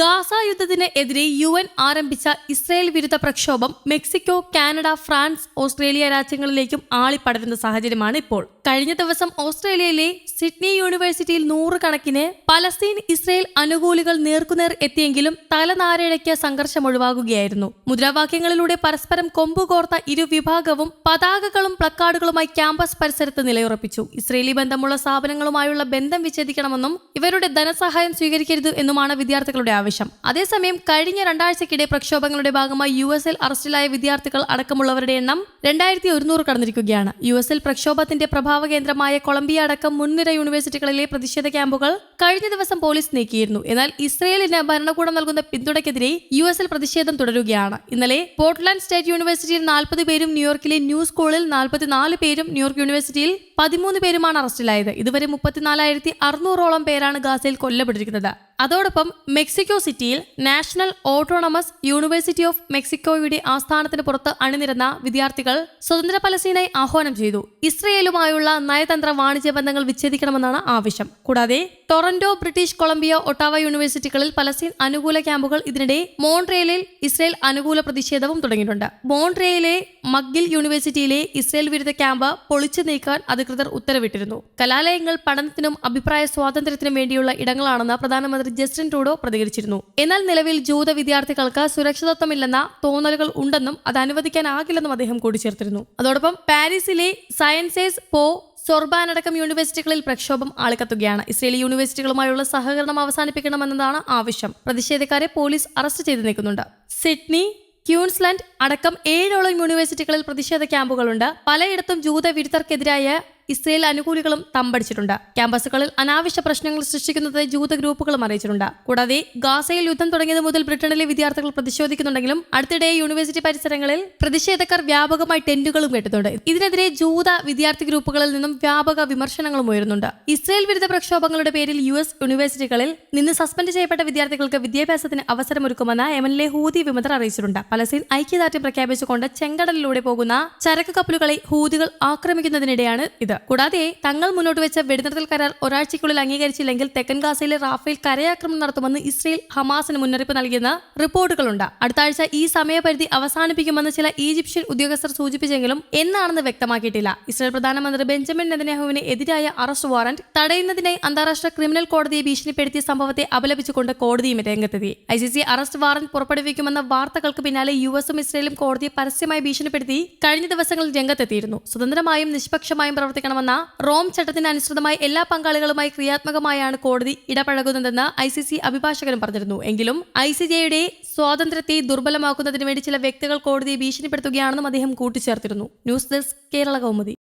Gaza യുദ്ധത്തിന് എതിരെ U N ആരംഭിച്ച ഇസ്രയേൽ വിരുദ്ധ പ്രക്ഷോഭം മെക്സിക്കോ കാനഡ ഫ്രാൻസ് ഓസ്ട്രേലിയ രാജ്യങ്ങളിലേക്കും ആളിപ്പടരുന്ന സാഹചര്യമാണ് ഇപ്പോൾ. കഴിഞ്ഞ ദിവസം ഓസ്ട്രേലിയയിലെ സിഡ്നി യൂണിവേഴ്സിറ്റിയിൽ നൂറുകണക്കിന് പലസ്തീൻ ഇസ്രയേൽ അനുകൂലികൾ നേർക്കുനേർ എത്തിയെങ്കിലും തലനാരിഴയ്ക്ക് സംഘർഷം ഒഴിവാകുകയായിരുന്നു. മുദ്രാവാക്യങ്ങളിലൂടെ പരസ്പരം കൊമ്പുകോർത്ത ഇരുവിഭാഗവും പതാകകളും പ്ലക്കാർഡുകളുമായി ക്യാമ്പസ് പരിസരത്ത് നിലയുറപ്പിച്ചു. ഇസ്രയേലി ബന്ധമുള്ള സ്ഥാപനങ്ങളുമായുള്ള ബന്ധം വിച്ഛേദിക്കണമെന്നും ഇവരുടെ ധനസഹായം സ്വീകരിക്കരുത് എന്നുമാണ് വിദ്യാർത്ഥികളുടെ ആവശ്യം. അതേസമയം കഴിഞ്ഞ രണ്ടാഴ്ചക്കിടെ പ്രക്ഷോഭങ്ങളുടെ ഭാഗമായി യു എസിൽ അറസ്റ്റിലായ വിദ്യാർത്ഥികൾ അടക്കമുള്ളവരുടെ എണ്ണം രണ്ടായിരത്തി ഒരുന്നൂറ് കടന്നിരിക്കുകയാണ്. യു എസിൽ പ്രക്ഷോഭത്തിന്റെ പ്രഭാവ കേന്ദ്രമായ കൊളംബിയ അടക്കം മുൻനിര യൂണിവേഴ്സിറ്റികളിലെ പ്രതിഷേധ ക്യാമ്പുകൾ കഴിഞ്ഞ ദിവസം പോലീസ് നീക്കിയിരുന്നു. എന്നാൽ ഇസ്രയേലിന് ഭരണകൂടം നൽകുന്ന പിന്തുണയ്ക്കെതിരെ യു എസിൽ പ്രതിഷേധം തുടരുകയാണ്. ഇന്നലെ പോർട്ട്ലാൻഡ് സ്റ്റേറ്റ് യൂണിവേഴ്സിറ്റിയിൽ നാൽപ്പത് പേരും ന്യൂയോർക്കിലെ ന്യൂ സ്കൂളിൽ നാൽപ്പത്തിനാല് പേരും ന്യൂയോർക്ക് യൂണിവേഴ്സിറ്റിയിൽ പതിമൂന്ന് പേരുമാണ് അറസ്റ്റിലായത്. ഇതുവരെ മുപ്പത്തിനാലായിരത്തി അറുന്നൂറോളം പേരാണ് ഗാസയിൽ കൊല്ലപ്പെട്ടിരിക്കുന്നത്. അതോടൊപ്പം മെക്സിക്കോ സിറ്റിയിൽ നാഷണൽ ഓട്ടോണമസ് യൂണിവേഴ്സിറ്റി ഓഫ് മെക്സിക്കോയുടെ ആസ്ഥാനത്തിന് പുറത്ത് അണിനിരന്ന വിദ്യാർത്ഥികൾ സ്വതന്ത്ര പലസ്തീനായി ആഹ്വാനം ചെയ്തു. ഇസ്രയേലുമായുള്ള നയതന്ത്ര വാണിജ്യ ബന്ധങ്ങൾ വിച്ഛേദിക്കണമെന്നാണ് ആവശ്യം. കൂടാതെ ടൊറന്റോ ബ്രിട്ടീഷ് കൊളംബിയ ഒട്ടാവ യൂണിവേഴ്സിറ്റികളിൽ പലസ്തീൻ അനുകൂല ക്യാമ്പുകൾ ഇതിനിടെ മോൺട്രേലിൽ ഇസ്രയേൽ അനുകൂല പ്രതിഷേധവും തുടങ്ങിയിട്ടുണ്ട്. മോൺട്രേലിലെ മഗ്ഗിൽ യൂണിവേഴ്സിറ്റിയിലെ ഇസ്രയേൽ വിരുദ്ധ ക്യാമ്പ് പൊളിച്ചു നീക്കാൻ അധികൃതർ ഉത്തരവിട്ടിരുന്നു. കലാലയങ്ങൾ പഠനത്തിനും അഭിപ്രായ സ്വാതന്ത്ര്യത്തിനും വേണ്ടിയുള്ള ഇടങ്ങളാണെന്ന് പ്രധാനമന്ത്രി ജസ്റ്റിൻ ട്രൂഡോ പ്രതികരിച്ചിരുന്നു. എന്നാൽ നിലവിൽ ജൂത വിദ്യാർത്ഥികൾക്ക് സുരക്ഷിതത്വമില്ലെന്ന തോന്നലുകൾ ഉണ്ടെന്നും അത് അനുവദിക്കാനാകില്ലെന്നും അദ്ദേഹം കൂട്ടിച്ചേർത്തിരുന്നു. അതോടൊപ്പം പാരീസിലെ സയൻസേസ് പോ സൊർബാൻ അടക്കം യൂണിവേഴ്സിറ്റികളിൽ പ്രക്ഷോഭം ആളിക്കത്തുകയാണ്. ഇസ്രയേലി യൂണിവേഴ്സിറ്റികളുമായുള്ള സഹകരണം അവസാനിപ്പിക്കണമെന്നതാണ് ആവശ്യം. പ്രതിഷേധക്കാരെ പോലീസ് അറസ്റ്റ് ചെയ്തു നീക്കുന്നുണ്ട്. സിഡ്നി ക്യൂൻസ്ലാൻഡ് അടക്കം ഏഴോളം യൂണിവേഴ്സിറ്റികളിൽ പ്രതിഷേധ ക്യാമ്പുകളുണ്ട്. പലയിടത്തും ജൂത വിരുദ്ധർക്കെതിരായ ഇസ്രയേൽ അനുകൂലികളും തമ്പടിച്ചിട്ടുണ്ട്. ക്യാമ്പസുകളിൽ അനാവശ്യ പ്രശ്നങ്ങൾ സൃഷ്ടിക്കുന്നത് ജൂത ഗ്രൂപ്പുകളും അറിയിച്ചിട്ടുണ്ട്. കൂടാതെ ഗാസയിൽ യുദ്ധം തുടങ്ങിയത് മുതൽ ബ്രിട്ടനിലെ വിദ്യാർത്ഥികൾ പ്രതിഷേധിക്കുന്നുണ്ടെങ്കിലും അടുത്തിടെ യൂണിവേഴ്സിറ്റി പരിസരങ്ങളിൽ പ്രതിഷേധക്കാർ വ്യാപകമായി ടെന്റുകളും കെട്ടുന്നുണ്ട്. ഇതിനെതിരെ ജൂത വിദ്യാർത്ഥി ഗ്രൂപ്പുകളിൽ നിന്നും വ്യാപക വിമർശനങ്ങളും ഉയരുന്നുണ്ട്. ഇസ്രയേൽ വിരുദ്ധ പ്രക്ഷോഭങ്ങളുടെ പേരിൽ യു എസ് യൂണിവേഴ്സിറ്റികളിൽ നിന്ന് സസ്പെൻഡ് ചെയ്യപ്പെട്ട വിദ്യാർത്ഥികൾക്ക് വിദ്യാഭ്യാസത്തിന് അവസരമൊരുക്കുമെന്ന് യമനിലെ ഹൂതി വിമതർ അറിയിച്ചിട്ടുണ്ട്. പലസ്തീൻ ഐക്യദാർഢ്യം പ്രഖ്യാപിച്ചുകൊണ്ട് ചെങ്കടലിലൂടെ പോകുന്ന ചരക്ക് കപ്പലുകളെ ഹൂതികൾ ആക്രമിക്കുന്നതിനിടെയാണ് ഇത്. കൂടാതെ തങ്ങൾ മുന്നോട്ട് വെച്ച വെടിനിർത്തൽ കരാർ ഒരാഴ്ചയ്ക്കുള്ളിൽ അംഗീകരിച്ചില്ലെങ്കിൽ തെക്കൻ ഗാസയിലെ റാഫേൽ കരയാക്രമണം നടത്തുമെന്ന് ഇസ്രയേൽ ഹമാസിന് മുന്നറിയിപ്പ് നൽകിയെന്ന് റിപ്പോർട്ടുകളുണ്ട്. അടുത്ത ആഴ്ച ഈ സമയപരിധി അവസാനിപ്പിക്കുമെന്ന് ചില ഈജിപ്ഷ്യൻ ഉദ്യോഗസ്ഥർ സൂചിപ്പിച്ചെങ്കിലും എന്നാണെന്ന് വ്യക്തമാക്കിയിട്ടില്ല. ഇസ്രയേൽ പ്രധാനമന്ത്രി ബെഞ്ചമിൻ നെതന്യാഹുവിന് എതിരായ അറസ്റ്റ് വാറന്റ് തടയുന്നതിനായി അന്താരാഷ്ട്ര ക്രിമിനൽ കോടതിയെ ഭീഷണിപ്പെടുത്തിയ സംഭവത്തെ അപലപിച്ചുകൊണ്ട് കോടതിയും രംഗത്തെത്തി. I C C arrest warrant പുറപ്പെടുവിക്കുമെന്ന വാർത്തകൾക്ക് പിന്നാലെ യു എസും ഇസ്രയേലും കോടതിയെ പരസ്യമായി ഭീഷണിപ്പെടുത്തി കഴിഞ്ഞ ദിവസങ്ങളിൽ രംഗത്തെത്തിയിരുന്നു. സ്വതന്ത്രമായും നിഷ്പക്ഷമായും പ്രവർത്തിക്കണമെന്ന റോം ചട്ടത്തിന് അനുസൃതമായി എല്ലാ പങ്കാളികളുമായി ക്രിയാത്മകമായാണ് കോടതി ഇടപഴകുന്നതെന്ന് ഐ സി സി അഭിഭാഷകരും പറഞ്ഞിരുന്നു. എങ്കിലും ഐ സി ജെയുടെ സ്വാതന്ത്ര്യത്തെ ദുർബലമാക്കുന്നതിന് വേണ്ടി ചില വ്യക്തികൾ കോടതിയെ ഭീഷണിപ്പെടുത്തുകയാണെന്നും അദ്ദേഹം കൂട്ടിച്ചേർത്തിരുന്നു. News desk Kerala Kaumudi.